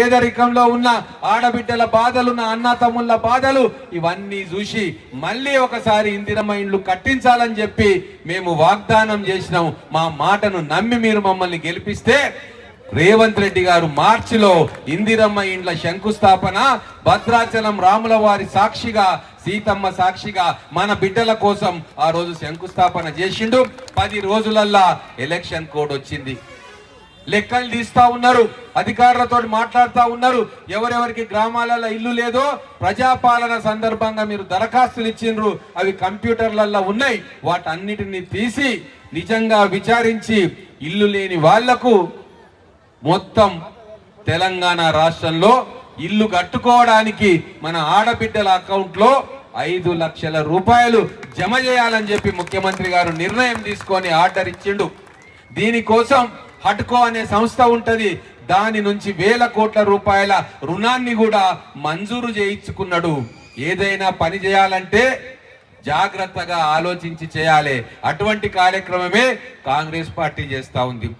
పేదరికంలో ఉన్న ఆడబిడ్డల బాధలు నా అన్న తమ్ముళ్ళ బాధలు ఇవన్నీ చూసి మళ్ళీ ఒకసారి ఇందిరమ్మ ఇండ్లు కట్టించాలని చెప్పి మేము వాగ్దానం చేసినాం. మా మాటను నమ్మి మీరు మమ్మల్ని గెలిపిస్తే రేవంత్ రెడ్డి గారు మార్చిలో ఇందిరమ్మ ఇండ్ల శంకుస్థాపన భద్రాచలం రాముల వారి సాక్షిగా సీతమ్మ సాక్షిగా మన బిడ్డల కోసం ఆ రోజు శంకుస్థాపన చేసిండు. పది రోజులల్లా ఎలక్షన్ కోడ్ వచ్చింది. లెక్కలు తీస్తా ఉన్నారు అధికారులతో మాట్లాడుతూ ఉన్నారు. ఎవరెవరికి గ్రామాలలో ఇల్లు లేదో ప్రజాపాలన సందర్భంగా మీరు దరఖాస్తులు ఇచ్చిండ్రు. అవి కంప్యూటర్లలో ఉన్నాయి. వాటన్నిటిని తీసి నిజంగా విచారించి ఇల్లు లేని వాళ్ళకు మొత్తం తెలంగాణ రాష్ట్రంలో ఇల్లు కట్టుకోవడానికి మన ఆడబిడ్డల అకౌంట్లో ఐదు లక్షల రూపాయలు జమ చేయాలని చెప్పి ముఖ్యమంత్రి గారు నిర్ణయం తీసుకొని ఆర్డర్ ఇచ్చిండు. దీనికోసం హట్కో అనే సంస్థ ఉంటుంది. దాని నుంచి వేల కోట్ల రూపాయల రుణాన్ని కూడా మంజూరు చేయించుకున్నాడు. ఏదైనా పని చేయాలంటే జాగ్రత్తగా ఆలోచించి చేయాలి. అటువంటి కార్యక్రమమే కాంగ్రెస్ పార్టీ చేస్తూ ఉంది.